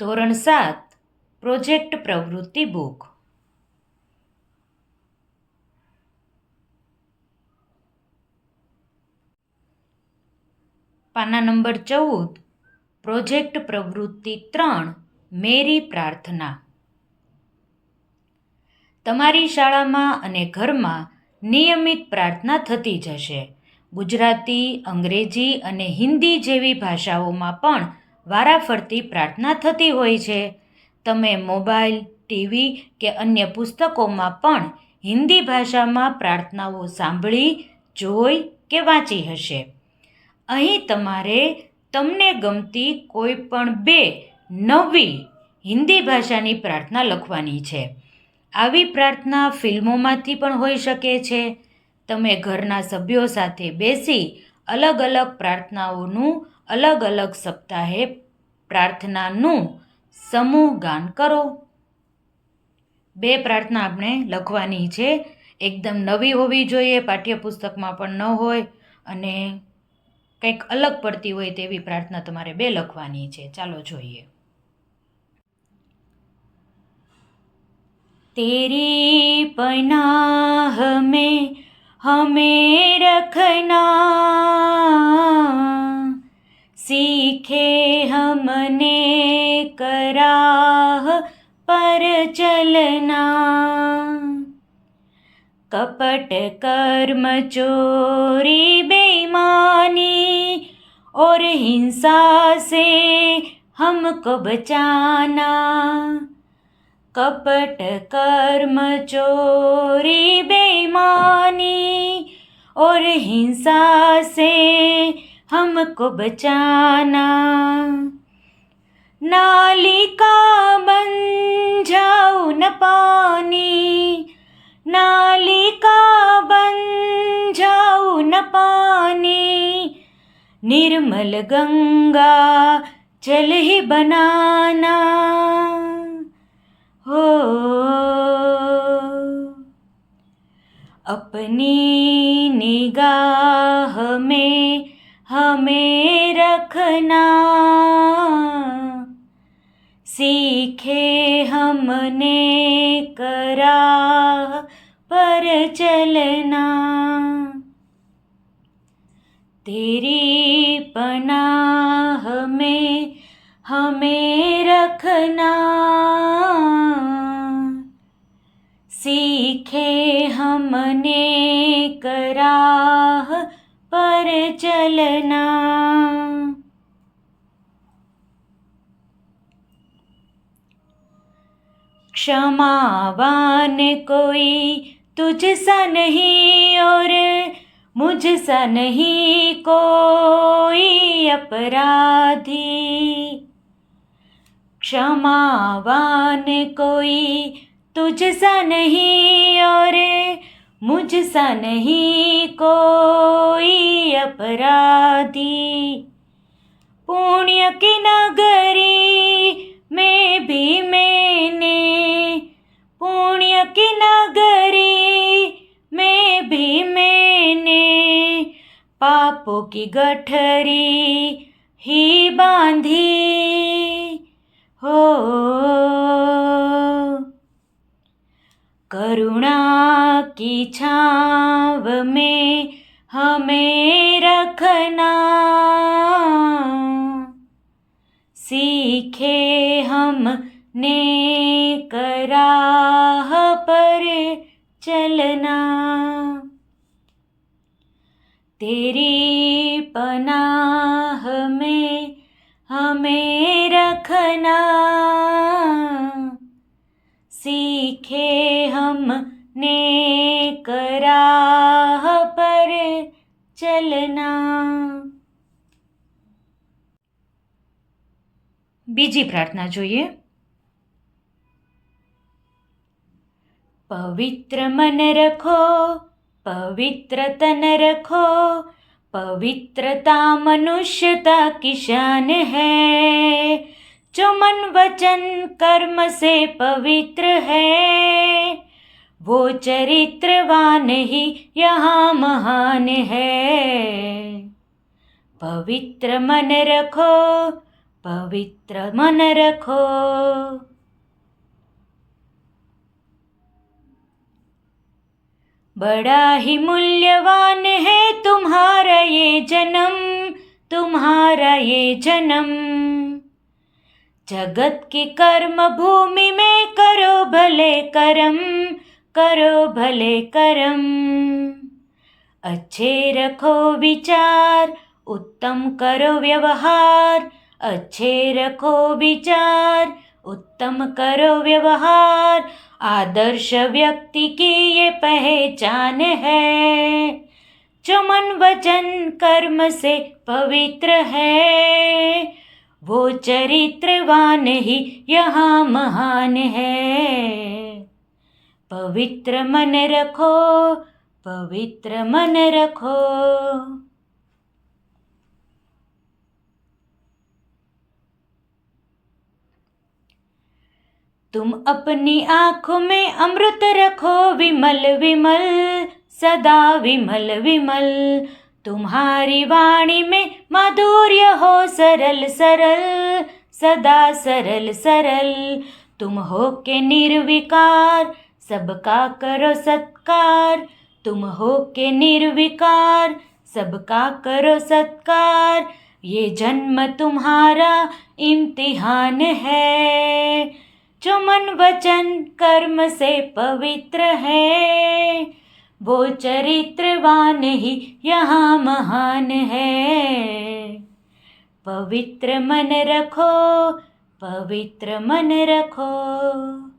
ધોરણ સાત, પ્રોજેક્ટ પ્રવૃત્તિ બુક. પાના નંબર ચૌદ, પ્રોજેક્ટ પ્રવૃત્તિ ત્રણ, મેરી પ્રાર્થના. તમારી શાળામાં અને ઘરમાં નિયમિત પ્રાર્થના થતી જશે ગુજરાતી, અંગ્રેજી અને હિન્દી જેવી ભાષાઓમાં પણ વારાફરતી પ્રાર્થના થતી હોય છે. તમે મોબાઈલ, ટીવી કે અન્ય પુસ્તકોમાં પણ હિન્દી ભાષામાં પ્રાર્થનાઓ સાંભળી, જોઈ કે વાંચી હશે. અહીં તમારે તમને ગમતી કોઈ પણ બે નવી હિન્દી ભાષાની પ્રાર્થના લખવાની છે. આવી પ્રાર્થના ફિલ્મોમાંથી પણ હોઈ શકે છે. તમે ઘરના સભ્યો સાથે બેસી અલગ અલગ પ્રાર્થનાઓનું અલગ અલગ સપ્તાહે પ્રાર્થનાનું સમૂહ ગાન કરો બે પ્રાર્થના આપણે લખવાની છે એકદમ નવી હોવી જોઈએ પાઠ્યપુસ્તકમાં પણ ન હોય અને કંઈક અલગ પડતી હોય તેવી પ્રાર્થના તમારે બે લખવાની છે ચાલો જોઈએ तेरी पनाह में हमें रखना सीखे हमने कराह पर चलना। कपट कर्म चोरी बेईमानी और हिंसा से हमको बचाना। कपट कर्म चोरी बेईमानी और हिंसा से हमको बचाना। नाली का बन जाओ न पानी। नाली का बन जाओ न पानी। निर्मल गंगा जल ही बनाना। हो। अपनी निगाह में हमें रखना। सीखे हमने करा पर चलना। तेरी पनाह में हमें रखना। सीखे हमने कराह पर चलना। क्षमावान कोई तुझ सा नहीं और मुझ सा नहीं कोई अपराधी। क्षमावान कोई तुझ सा नहीं और मुझ सा नहीं कोई अपराधी। पुण्य की नगरी में भी मैंने, पुण्य की नगरी में भी मैंने पापों की गठरी ही बांधी। हो करुणा की छाव में हमें रखना। सीखे हमने कराह पर चलना। तेरी पनाह में हमें रखना। सीखे हमने कराह पर चलना બીજી પ્રાર્થના જોઈએ પવિત્ર મન રખો પવિત્ર તન રખો पवित्रता मनुष्यता की शान है जो मन वचन कर्म से पवित्र है वो चरित्रवान ही यहाँ महान है। पवित्र मन रखो, पवित्र मन रखो। बड़ा ही मूल्यवान है तुम्हारा ये जन्म, तुम्हारा ये जन्म। जगत की कर्म भूमि में करो भले कर्म करो भले कर्म। अच्छे रखो विचार, उत्तम करो व्यवहार। अच्छे रखो विचार, उत्तम करो व्यवहार। आदर्श व्यक्ति की ये पहचान है। जो मन वचन कर्म से पवित्र है। वो चरित्रवान ही यहाँ महान है। पवित्र मन रखो, पवित्र मन रखो। तुम अपनी आँखों में अमृत रखो, विमल विमल, सदा विमल विमल। तुम्हारी वाणी में माधुर्य हो, सरल सरल, सदा सरल सरल। तुम हो के निर्विकार सबका करो सत्कार, तुम हो के निर्विकार। सबका करो सत्कार, ये जन्म तुम्हारा इम्तिहान है। जो मन वचन कर्म से पवित्र है, वो चरित्रवान ही यहाँ महान है। पवित्र मन रखो, पवित्र मन रखो।